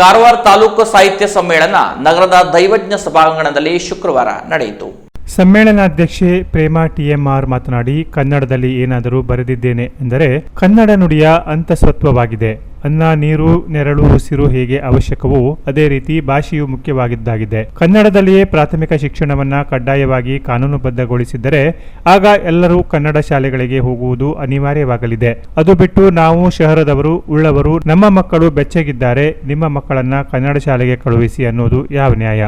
ಕಾರವಾರ ತಾಲೂಕು ಸಾಹಿತ್ಯ ಸಮ್ಮೇಳನ ನಗರದ ದೈವಜ್ಞ ಸಭಾಂಗಣದಲ್ಲಿ ಶುಕ್ರವಾರ ನಡೆಯಿತು. ಸಮ್ಮೇಳನಾಧ್ಯಕ್ಷೆ ಪ್ರೇಮಾ ಟಿಎಂಆರ್ ಮಾತನಾಡಿ, ಕನ್ನಡದಲ್ಲಿ ಏನಾದರೂ ಬರೆದಿದ್ದೇನೆ ಎಂದರೆ, ಕನ್ನಡ ನುಡಿಯ ಅಂತಸತ್ವವಾಗಿದೆ ಅನ್ನ, ನೀರು, ನೆರಳು, ಉಸಿರು ಹೇಗೆ ಅವಶ್ಯಕವೋ ಅದೇ ರೀತಿ ಭಾಷೆಯು ಮುಖ್ಯವಾಗಿದ್ದಾಗಿದೆ. ಕನ್ನಡದಲ್ಲಿಯೇ ಪ್ರಾಥಮಿಕ ಶಿಕ್ಷಣವನ್ನ ಕಡ್ಡಾಯವಾಗಿ ಕಾನೂನುಬದ್ಧಗೊಳಿಸಿದ್ದರೆ, ಆಗ ಎಲ್ಲರೂ ಕನ್ನಡ ಶಾಲೆಗಳಿಗೆ ಹೋಗುವುದು ಅನಿವಾರ್ಯವಾಗಲಿದೆ. ಅದು ಬಿಟ್ಟು ನಾವು ಶಹರದವರು, ಉಳ್ಳವರು, ನಮ್ಮ ಮಕ್ಕಳು ಬೆಚ್ಚಗಿದ್ದಾರೆ, ನಿಮ್ಮ ಮಕ್ಕಳನ್ನ ಕನ್ನಡ ಶಾಲೆಗೆ ಕಳುಹಿಸಿ ಅನ್ನೋದು ಯಾವ ನ್ಯಾಯ?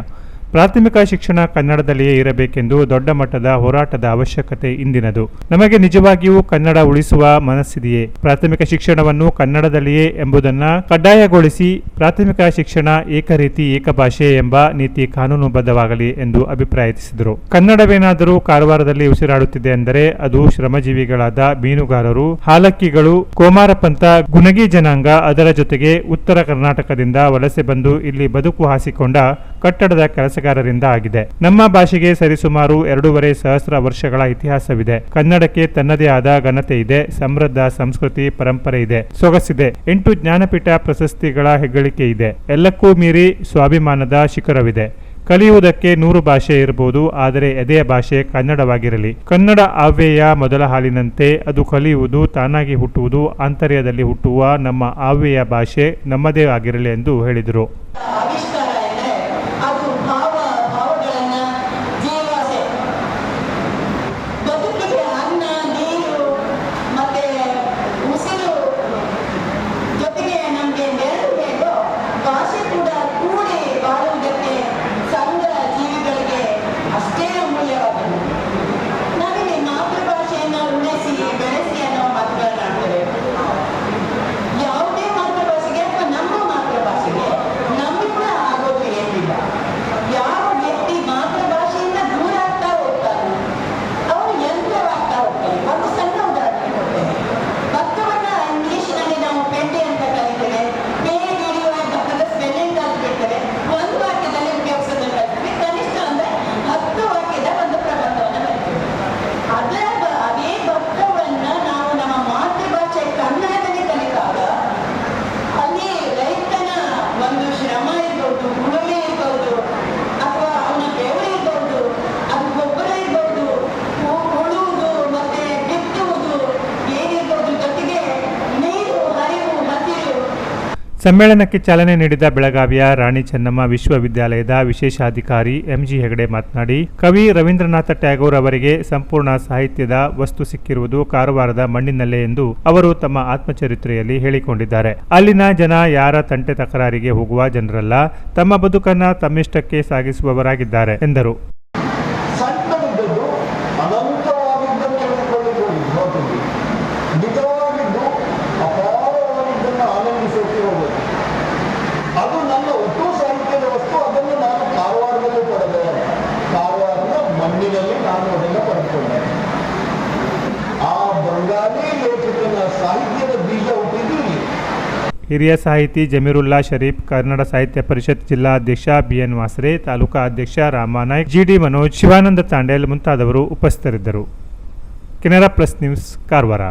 ಪ್ರಾಥಮಿಕ ಶಿಕ್ಷಣ ಕನ್ನಡದಲ್ಲಿಯೇ ಇರಬೇಕೆಂದು ದೊಡ್ಡ ಮಟ್ಟದ ಹೋರಾಟದ ಅವಶ್ಯಕತೆ ಇಂದಿನದು. ನಮಗೆ ನಿಜವಾಗಿಯೂ ಕನ್ನಡ ಉಳಿಸುವ ಮನಸ್ಸಿದೆಯೇ? ಪ್ರಾಥಮಿಕ ಶಿಕ್ಷಣವನ್ನು ಕನ್ನಡದಲ್ಲಿಯೇ ಎಂಬುದನ್ನ ಕಡ್ಡಾಯಗೊಳಿಸಿ ಪ್ರಾಥಮಿಕ ಶಿಕ್ಷಣ ಏಕರೀತಿ ಏಕಭಾಷೆ ಎಂಬ ನೀತಿ ಕಾನೂನುಬದ್ಧವಾಗಲಿ ಎಂದು ಅಭಿಪ್ರಾಯಿಸಿದರು ಕನ್ನಡವೇನಾದರೂ ಕಾರವಾರದಲ್ಲಿ ಉಸಿರಾಡುತ್ತಿದೆ ಎಂದರೆ ಅದು ಶ್ರಮಜೀವಿಗಳಾದ ಮೀನುಗಾರರು, ಹಾಲಕ್ಕಿಗಳು, ಕೋಮಾರಪಂಥ, ಗುಣಗಿ ಜನಾಂಗ ಅದರ ಜೊತೆಗೆ ಉತ್ತರ ಕರ್ನಾಟಕದಿಂದ ವಲಸೆ ಬಂದು ಇಲ್ಲಿ ಬದುಕು ಹಾಸಿಕೊಂಡ ಕಟ್ಟಡದ ಕೆಲಸಗಾರರಿಂದ ಆಗಿದೆ. ನಮ್ಮ ಭಾಷೆಗೆ ಸರಿಸುಮಾರು ಎರಡೂವರೆ ಸಹಸ್ರ ವರ್ಷಗಳ ಇತಿಹಾಸವಿದೆ. ಕನ್ನಡಕ್ಕೆ ತನ್ನದೇ ಆದ ಘನತೆ ಇದೆ, ಸಮೃದ್ಧ ಸಂಸ್ಕೃತಿ ಪರಂಪರೆ ಇದೆ, ಸೊಗಸಿದೆ. ಎಂಟು ಜ್ಞಾನಪೀಠ ಪ್ರಶಸ್ತಿಗಳ ಹೆಗ್ಗಳಿಕೆ ಇದೆ. ಎಲ್ಲಕ್ಕೂ ಮೀರಿ ಸ್ವಾಭಿಮಾನದ ಶಿಖರವಿದೆ. ಕಲಿಯುವುದಕ್ಕೆ ನೂರು ಭಾಷೆ ಇರಬಹುದು ಆದರೆ ಎದೆಯ ಭಾಷೆ ಕನ್ನಡವಾಗಿರಲಿ. ಕನ್ನಡ ಆವ್ಯಯ ಮೊದಲ ಹಾಲಿನಂತೆ, ಅದು ಕಲಿಯುವುದು, ತಾನಾಗಿ ಹುಟ್ಟುವುದು, ಆಂತರ್ಯದಲ್ಲಿ ಹುಟ್ಟುವ ನಮ್ಮ ಆವ್ಯಯ ಭಾಷೆ ನಮ್ಮದೇ ಆಗಿರಲಿ ಎಂದು ಹೇಳಿದರು. ಸಮ್ಮೇಳನಕ್ಕೆ ಚಾಲನೆ ನೀಡಿದ ಬೆಳಗಾವಿಯ ರಾಣಿ ಚೆನ್ನಮ್ಮ ವಿಶ್ವವಿದ್ಯಾಲಯದ ವಿಶೇಷಾಧಿಕಾರಿ ಎಂಜಿ ಹೆಗಡೆ ಮಾತನಾಡಿ, ಕವಿ ರವೀಂದ್ರನಾಥ ಟ್ಯಾಗೋರ್ ಅವರಿಗೆ ಸಂಪೂರ್ಣ ಸಾಹಿತ್ಯದ ವಸ್ತು ಸಿಕ್ಕಿರುವುದು ಕಾರವಾರದ ಮಣ್ಣಿನಲ್ಲೇ ಎಂದು ಅವರು ತಮ್ಮ ಆತ್ಮಚರಿತ್ರೆಯಲ್ಲಿ ಹೇಳಿಕೊಂಡಿದ್ದಾರೆ. ಅಲ್ಲಿನ ಜನ ಯಾರ ತಂಟೆ ತಕರಾರಿಗೆ ಹೋಗುವ ಜನರಲ್ಲ, ತಮ್ಮ ಬದುಕನ್ನ ತಮ್ಮಿಷ್ಟಕ್ಕೆ ಸಾಗಿಸುವವರಾಗಿದ್ದಾರೆ, ಎಂದರು. ಮಣ್ಣಿನಲ್ಲಿ ಪಡ್ಕೊಂಡೆ ಆ ಬಂಗಾಲಿ ಲೇಖಕನ ಸಾಹಿತ್ಯದ ಬೀಜ ಹುಟ್ಟಿದ್ದೀವಿ ಹಿರಿಯ ಸಾಹಿತಿ ಜಮೀರುಲ್ಲಾ ಶರೀಫ್, ಕನ್ನಡ ಸಾಹಿತ್ಯ ಪರಿಷತ್ ಜಿಲ್ಲಾಧ್ಯಕ್ಷ ಬಿಎನ್ ವಾಸರೆ, ತಾಲೂಕಾ ಅಧ್ಯಕ್ಷ ರಾಮಾನಾಯ್ಕ್ ಜಿಡಿ ಮನೋಜ್, ಶಿವಾನಂದ ತಾಂಡೇಲ್ ಮುಂತಾದವರು ಉಪಸ್ಥಿತರಿದ್ದರು. Canara plus news, Karwar.